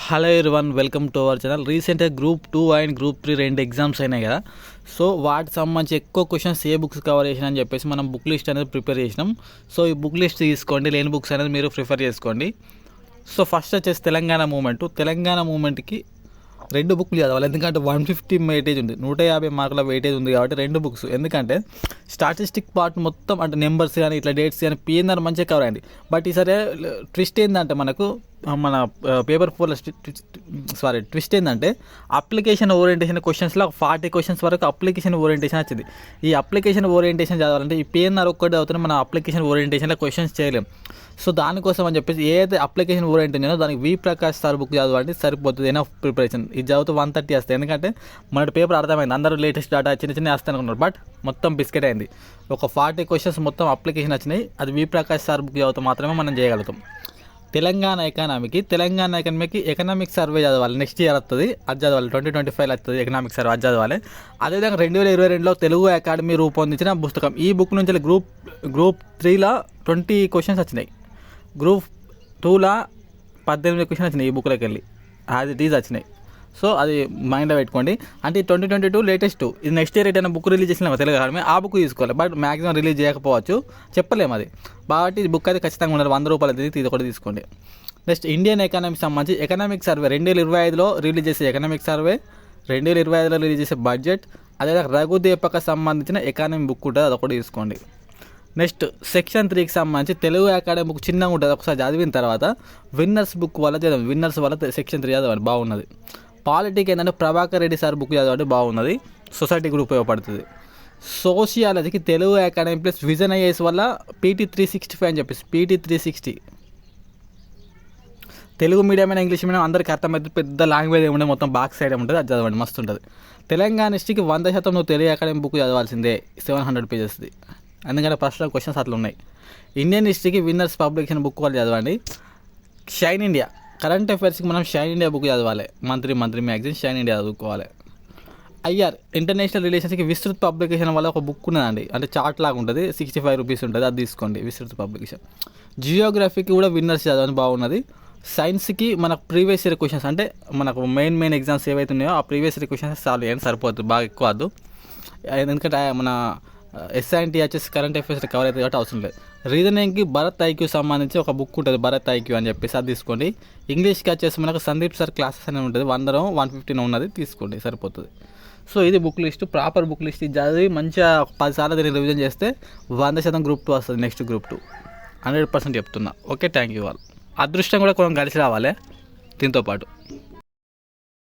Hello one welcome to our channel రీసెంట్గా group two and group three రెండు exams అయినాయి కదా. సో వాటికి సంబంధించి ఎక్కువ క్వశ్చన్స్ ఏ బుక్స్ కవర్ చేసిన అని చెప్పేసి మనం బుక్ లిస్ట్ అనేది ప్రిపేర్ చేసినాం. సో ఈ బుక్ లిస్ట్ తీసుకోండి లేని బుక్స్ అనేది మీరు ప్రిఫర్ చేసుకోండి. సో ఫస్ట్ వచ్చేసి తెలంగాణ మూమెంట్ తెలంగాణ మూమెంట్కి రెండు బుక్లు చదవాలి. ఎందుకంటే వన్ ఫిఫ్టీ వెయిటేజ్ ఉంది. నూట యాభై మార్కుల వెయిటేజ్ ఉంది కాబట్టి రెండు బుక్స్ ఎందుకంటే స్టాటిస్టిక్ పార్ట్ మొత్తం అంటే నెంబర్స్ కానీ ఇట్లా డేట్స్ కానీ పిఎన్ఆర్ మంచిగా కవర్ అయింది. బట్ ఈసారి ట్విస్ట్ ఏంటంటే మనకు మన పేపర్ ఫోర్లో సారీ ట్విస్ట్ ఏంటంటే అప్లికేషన్ ఓరియంటేషన్ క్వశ్చన్స్లో ఫార్టీ క్వశ్చన్స్ వరకు అప్లికేషన్ ఓరియంటేషన్ వచ్చింది. ఈ అప్లికేషన్ ఓరియంటేషన్ చదవాలంటే ఈ పిఎన్ఆర్ ఒక్కటి చదువుతున్న మన అప్లికేషన్ ఓరియంటేషన్లో క్వశ్చన్స్ చేయలేం. సో దానికోసం అని చెప్పేసి ఏదైతే అప్లికేషన్ ఓరియంటేషన్ దానికి వి ప్రకాష్ సార్ బుక్ చదవండి సరిపోతుంది ఏనా ప్రిపరేషన్ ఇది చదివితే వన్ థర్టీ వస్తాయి. ఎందుకంటే మన పేపర్ అర్థమైంది. అందరూ లేటెస్ట్ డాటా చిన్న చిన్న వస్తాయి అనుకున్నారు బట్ మొత్తం బిస్కెట్ అయింది. ఒక ఫార్టీ క్వశ్చన్స్ మొత్తం అప్లికేషన్ వచ్చినాయి. అది వి ప్రకాష్ సార్ బుక్ చదివితే మాత్రమే మనం చేయగలుగుతాం. తెలంగాణ ఎకానమీకి తెలంగాణ ఎకానమీకి ఎకనామిక్ సర్వే చదవాలి. నెక్స్ట్ ఇయర్ వస్తుంది అది చదవాలి. ట్వంటీ ట్వంటీ ఫైవ్ వస్తుంది ఎకనామిక్ సర్వే అది చదవాలి. అదేవిధంగా రెండు వేల ఇరవై రెండులో తెలుగు అకాడమీ రూపొందించిన పుస్తకం. ఈ బుక్ నుంచి గ్రూప్ గ్రూప్ త్రీలో ట్వంటీ క్వశ్చన్స్ వచ్చినాయి. గ్రూప్ టూలో పద్దెనిమిది క్వశ్చన్ వచ్చినాయి ఈ బుక్లోకి వెళ్ళి. అది టీజ్ వచ్చినాయి. సో అది మైండ్లో పెట్టుకోండి. అంటే ట్వంటీ ట్వంటీ టూ లేటెస్ట్ ఇది నెక్స్ట్ ఇయర్ ఏదైనా బుక్ రిలీజ్ చేసిన తెలుగు అకాడమీ ఆ బుక్ తీసుకోవాలి. బట్ మ్యాక్సిమం రిలీజ్ చేయకపోవచ్చు. చెప్పలేము అది. కాబట్టి ఈ బుక్ అయితే ఖచ్చితంగా ఉండాలి. వంద రూపాయలు ఇది ఒకటి తీసుకోండి. నెక్స్ట్ ఇండియన్ ఎకనామిక్ సంబంధించి ఎకనామిక్ సర్వే రెండు వేల ఇరవై ఐదులో రిలీజ్ చేసే ఎకనామిక్ సర్వే రెండు వేల ఇరవై ఐదులో రిలీజ్ చేసే బడ్జెట్ అదేవిధంగా రఘుదీపక సంబంధించిన ఎకానమీ బుక్ ఉంటుంది అది ఒకటి తీసుకోండి. నెక్స్ట్ సెక్షన్ త్రీకి సంబంధించి తెలుగు అకాడమీ బుక్ చిన్నగా ఉంటుంది. ఒకసారి చదివిన తర్వాత విన్నర్స్ బుక్ వల్ల చదవండి. విన్నర్స్ వల్ల సెక్షన్ త్రీ చదవండి. బాగున్నది. పాలిటిక్ ఏంటంటే ప్రభాకర్ రెడ్డి సార్ బుక్ చదవడం బాగున్నది. సొసైటీ కూడా ఉపయోగపడుతుంది. సోషియాలజీకి Telugu Academy plus vision IAS వల్ల పీటీ త్రీ సిక్స్టీ ఫైవ్ అని చెప్పేసి PT three sixty. Telugu medium అయినా ఇంగ్లీష్ మీడియం అందరికీ అర్థమైతే పెద్ద లాంగ్వేజ్ ఏముండే మొత్తం బాక్స్ సైడ్ ఉంటుంది అది చదవండి మస్తు ఉంటుంది తెలంగాణ హిస్టరీకి వంద శాతం నువ్వు తెలుగు అకాడమీ బుక్ చదవాల్సిందే సెవెన్ హండ్రెడ్ పేజెస్ది. ఎందుకంటే ఫస్ట్ క్వశ్చన్స్ అట్లా ఉన్నాయి ఇండియన్ హిస్టరీకి విన్నర్స్ పబ్లికేషన్ బుక్ వాళ్ళు చదవండి. Shine India. కరెంట్ అఫైర్స్కి మనం షైన్ ఇండియా బుక్ చదవాలి. Monthly monthly magazine Shine India చదువుకోవాలి. ఐఆర్ ఇంటర్నేషనల్ రిలేషన్స్కి విస్తృత పబ్లికేషన్ వల్ల ఒక బుక్ ఉన్నదండి. అంటే చార్ట్ లాగా ఉంటుంది. సిక్స్టీ ఫైవ్ రూపీస్ ఉంటుంది. అది తీసుకోండి. విస్తృత పబ్లికేషన్. జియోగ్రఫీకి కూడా విన్నర్స్ చదవని బాగున్నది. సైన్స్కి మనకు ప్రీవియస్ ఇయర్ క్వశ్చన్స్ అంటే మనకు మెయిన్ మెయిన్ ఎగ్జామ్స్ ఏవైతే ఉన్నాయో ఆ ప్రీవియస్ ఇయర్ క్వశ్చన్స్ సాల్వ్ చేయండి. సరిపోతుంది. బాగా ఎక్కువ వద్దు. ఎందుకంటే మన ఎస్ఆన్టీ వచ్చేసి కరెంట్ అఫైర్స్ కవర్ అవుతుంది కాబట్టి అవసరం లేదు. రీజనింగ్కి భరత్ ఐక్యూ సంబంధించి ఒక బుక్ ఉంటుంది భరత్ ఐక్యూ అని చెప్పేసి అది తీసుకోండి. ఇంగ్లీష్కి వచ్చేసి మనకు సందీప్ సార్ క్లాసెస్ అనేది ఉంటుంది వందరం వన్ ఫిఫ్టీన్ ఉన్నది తీసుకోండి సరిపోతుంది. సో ఇది book list proper book list ఇది చదివి మంచిగా పది సార్లు దీన్ని రివిజన్ చేస్తే వంద శాతం గ్రూప్ టూ వస్తుంది next group two hundred percent చెప్తున్నా. ఓకే థ్యాంక్ యూ వాళ్ళు అదృష్టం కూడా కొంచెం కలిసి రావాలి దీంతో పాటు.